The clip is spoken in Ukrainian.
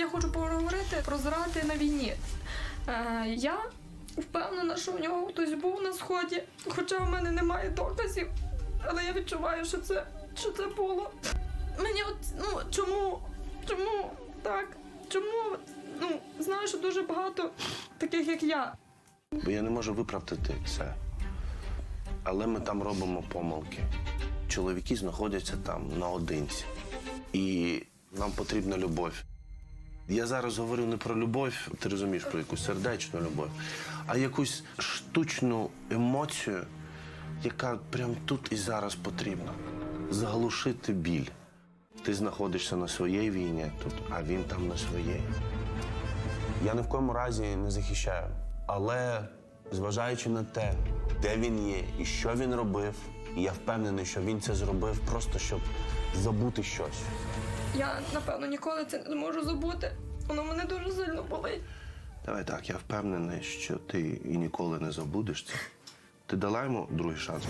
Я хочу поговорити про зради на війні. Е, я впевнена, що в нього хтось був на сході, хоча в мене немає доказів. Але я відчуваю, що це, що це було. Мені от ну чому? Чому так? Чому? Ну, знаю, що дуже багато таких, як я. Бо я не можу виправдати це. Але ми там робимо помилки. Чоловіки знаходяться там наодинці. І нам потрібна любов. Я зараз говорю не про любов, ти розумієш, про якусь сердечну любов, а якусь штучну емоцію, яка прямо тут і зараз потрібна. Заглушити біль. Ти знаходишся на своїй війні тут, а він там на своїй. Я ні в коєму разі не захищаю. Але зважаючи на те, де він є і що він робив, я впевнений, що він це зробив просто щоб забути щось. Я напевно ніколи це не зможу забути. Воно мене дуже сильно болить. Давай так, я впевнений, що ти і ніколи не забудеш це. Ти дала йому другий шанс.